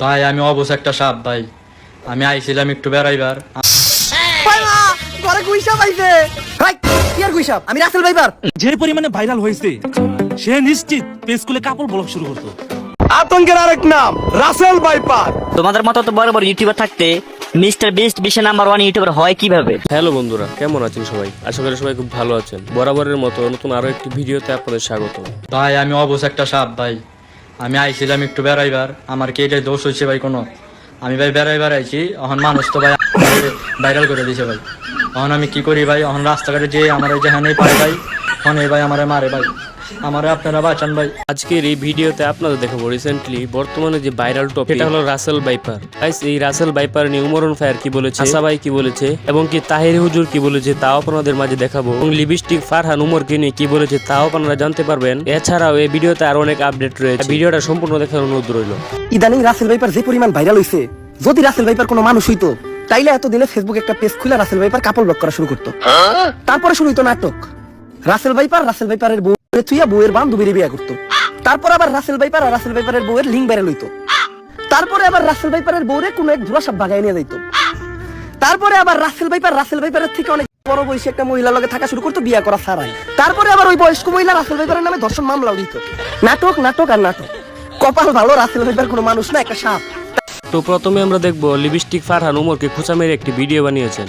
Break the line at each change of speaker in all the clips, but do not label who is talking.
ভাই আমি অবশ একটা সাপ ভাই। আমি আইছিলাম একটু বেড়াইবার।
ঘরে গুইসাপ আইছে। হাই কি আর গুইসাপ আমি রাসেল ভাইবার।
যে পরিমাণে ভাইরাল হয়েছে সে নিশ্চিত পেজ কাপড় ব্লগ শুরু করতো।
আতঙ্কের আরেক নাম রাসেল বাইপার
তোমাদের মতো তো বড় বড় ইউটিউবার থাকতে মিস্টার বিস্ট বিশ্বের নাম্বার ওয়ান ইউটিউবার হয় কীভাবে?
হ্যালো বন্ধুরা কেমন আছেন সবাই? আশা করি সবাই খুব ভালো আছেন। বরাবরের মতো নতুন আরও একটি ভিডিওতে আপনাদের স্বাগত
ভাই আমি অবশ একটা সাপ ভাই। আমি আইছিলাম একটু বেড়াইবার। আমার কি এটাই দোষ হয়েছে ভাই কোনো? আমি ভাই বেড়াইবার আইছি এখন মানুষ তো ভাই ভাইরাল করে দিছে ভাই। এখন আমি কি করি ভাই? এখন রাস্তাঘাটে যে আমার যেখানে পাই ভাই এখন এই ভাই আমার মারে ভাই। আমারে আপনারা বাঁচান ভাই।
আজকের এই ভিডিওতে আপনাদের দেখাবো রিসেন্টলি বর্তমানে যে ভাইরাল টপিক এটা হলো রাসেল বাইপার গাইস এই রাসেল বাইপার নিয়ে উমরন ফায়ার কি বলেছে আসা ভাই কি বলেছে? এবং কি তাহির হুজুর কি বলেছে তাও আপনাদের মাঝে দেখাবো। এবং লিপস্টিক ফারহান উমরকে নিয়ে কি বলেছে তাও আপনারা জানতে পারবেন। এছাড়াও এই ভিডিওতে আরও অনেক আপডেট রয়েছে। ভিডিওটা সম্পূর্ণ দেখার অনুরোধ রইল।
ইদানিং রাসেল ভাইপার যে পরিমাণ ভাইরাল হইছে যদি রাসেল ভাইপার কোনো মানুষ হইতো তাইলে এতদিনে ফেসবুকে একটা পেজ খুলে রাসেল ভাইপার কাপড় ব্লক করা শুরু করতো। তারপরে শুরু হইতো নাটক। রাসেল ভাইপার রাসেল ভাইপারের বউ থুইয়া বউয়ের বিয়ে করতো। তারপর আবার রাসেল ভাইপার আর রাসেল ভাইপারের বউয়ের লিঙ্ক ভাইরাল হইতো তারপরে আবার রাসেল ভাইপারের বউরে কোনো এক ধুলা বাগায় নিয়ে যাইতো। তারপরে আবার রাসেল ভাইপার রাসেল ভাইপারের থেকে অনেক বড় বয়সী একটা মহিলার লগে থাকা শুরু করতো, বিয়ে করা ছাড়াই। তারপরে আবার ওই বয়স্ক মহিলা রাসেল ভাইপারের নামে ধর্ষণ মামলাও দিত নাটক নাটক আর নাটক। কপাল ভালো রাসেল ভাইপার কোনো মানুষ না, একটা সাপ।
তো প্রথমে আমরা দেখব লিপস্টিক ফারহান উমরকে খোঁচা মেরে একটি ভিডিও বানিয়েছেন।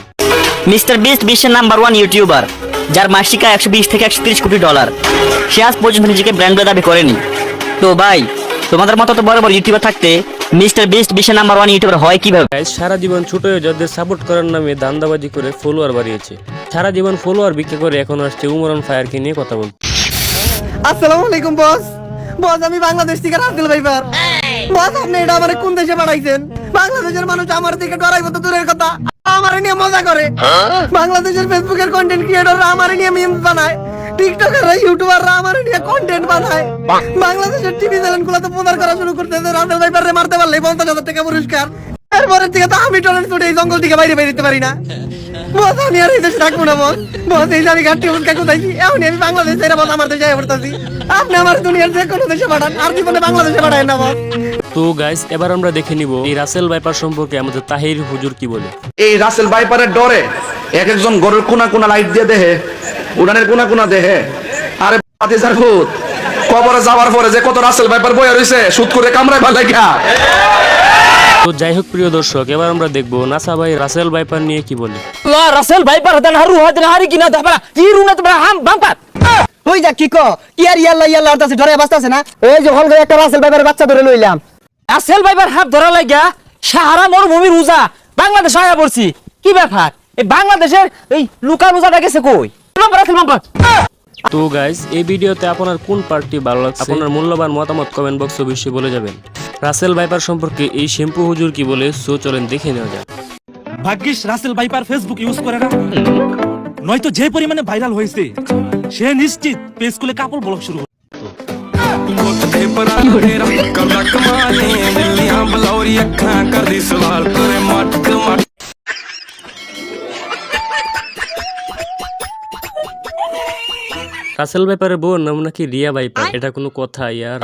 মিস্টার বিস্ট বিশ্বের নাম্বার ওয়ান ইউটিউবার যার মাসিক আয় একশো বিশ থেকে একশো তিরিশ কোটি ডলার সে আজ পর্যন্ত নিজেকে ব্র্যান্ড বলে দাবি করেনি। তো ভাই তোমাদের মতো তো বড় বড় ইউটিউবার থাকতে মিস্টার বিস্ট বিশ্বের নাম্বার ওয়ান ইউটিউবার হয় কীভাবে?
সারা জীবন ছোট যাদের সাপোর্ট করার নামে দান্দাবাজি করে ফলোয়ার বাড়িয়েছে। সারা জীবন ফলোয়ার বিক্রি করে এখন আসছে উমরন ফায়ারকে নিয়ে কথা বলতে।
আসসালামু আলাইকুম বস বস আমি বাংলাদেশ থেকে রাসেল ভাইপার বস আপনি এটা আমারে কোন দেশে পাঠাইছেন? বাংলাদেশের মানুষ আমার দিকে ডরাইবো তো দূরের কথা। আমারে নিয়ে মজা করে। বাংলাদেশের ফেসবুকের কন্টেন্ট ক্রিয়েটররা আমার নিয়ে মিমস বানায়। টিকটকাররা ইউটিউবাররা আমারে নিয়ে কন্টেন্ট বানায়। বাংলাদেশের টিভি চ্যানেল গুলোতে প্রচার করা শুরু করতেছে মারতে পারলে পঞ্চাশ হাজার টাকা পুরস্কার। এরপরের থেকে তো আমি টরেন্ট ছুটে এই জঙ্গল থেকে বাইরে বেরোতে পারি না। বস, আমি আর এই দেশে থাকব না, বস। বস, এই ঘাটটি কোথাইছি এমনি আমি বাংলাদেশ বস আমার দেশে পড়তেছি আপনি আমার দুনিয়ার যে কোনো দেশে পাঠান, আর জীবনে বাংলাদেশে পাঠায় না, বস।
তো গাইস এবার আমরা দেখে নিব এই রাসেল বাইপার সম্পর্কে আমাদের তাহির হুজুর কি বলে।
এই রাসেল বাইপারের ডরে এক একজন ঘরের কোনা কোনা লাইট দিয়ে দেহে উড়ানের কোনা কোনা দেহে। আরে বাতিজার ভূত কবরে যাওয়ার পরে যে কত রাসেল বাইপার বয়ে রইছে সুদ করে কামড়ায় ভালো লাগা
তো যাই হোক প্রিয় দর্শক এবার আমরা দেখব নাসা ভাই রাসেল বাইপার নিয়ে কি বলে।
রাসেল ভাইপার দেন হারু হাতেন হারি কিনা দাবা কি রুনা তোমরা হাম বাম্পার
ওই যা কি কো কি আর ইয়াল্লা ইয়াল্লা আরতাছে ধরে বাঁচতাছে না? এই যে হল একটা রাসেল ভাইপারের বাচ্চা ধরে লইলাম।
রাসেল ভাইপার হাত ধরা লাগিয়া সাহারা মরুভূমির উজা বাংলাদেশ আয়া পড়ছি। কি ব্যাপার? এই বাংলাদেশের এই লুকা রোজাটা গেছে কই?
তো গাইস এই ভিডিওতে আপনার কোন পার্টি ভালো লাগছে? আপনার মূল্যবান মতামত কমেন্ট বক্সে অবশ্যই বলে যাবেন। রাসেল বাইপার সম্পর্কে এই শ্যাম্পু হুজুর কি বলে সো চলেন দেখে নেওয়া যাক।
ভাগ্যিস রাসেল বাইপার ফেসবুক ইউজ করে না। নয়তো যে পরিমাণে ভাইরাল হয়েছে সে নিশ্চিত পেজ খুলে কাপড় ব্লগ শুরু করতো
রাসেল বাইপারের বউর নাম নাকি রিয়া বাইপার এটা কোনো কথা ইয়ার।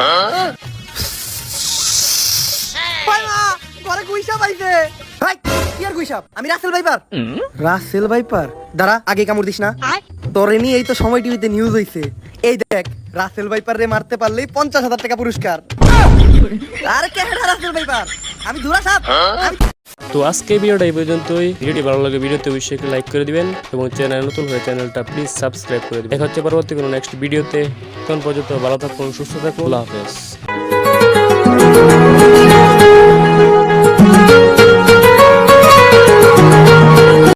ঘরে গুইসাপ আইছে। হাই কি আর গুইসাপ? আমি রাসেল ভাইপার। Russell viper? দাঁড়া আগে কামড় দিস না। তোরে নিয়ে এই তো সময় টিভিতে নিউজ হইছে। এই দেখ রাসেল ভাইপার রে মারতে পারলেই পঞ্চাশ হাজার টাকা পুরস্কার। আর কে রাসেল ভাইপার আমি ধুরা সাপ।
তো আজকে ভিডিওটা এই পর্যন্তই। ভিডিওটি ভালো লাগে ভিডিওতে অবশ্যই লাইক করে দিবেন এবং চ্যানেল নতুন হয়ে চ্যানেলটা প্লিজ সাবস্ক্রাইব করে দিবেন। দেখা হচ্ছে পরবর্তী কোনো নেক্সট ভিডিওতে তখন পর্যন্ত ভালো থাকুন, সুস্থ থাকুন। আল্লাহ হাফেজ।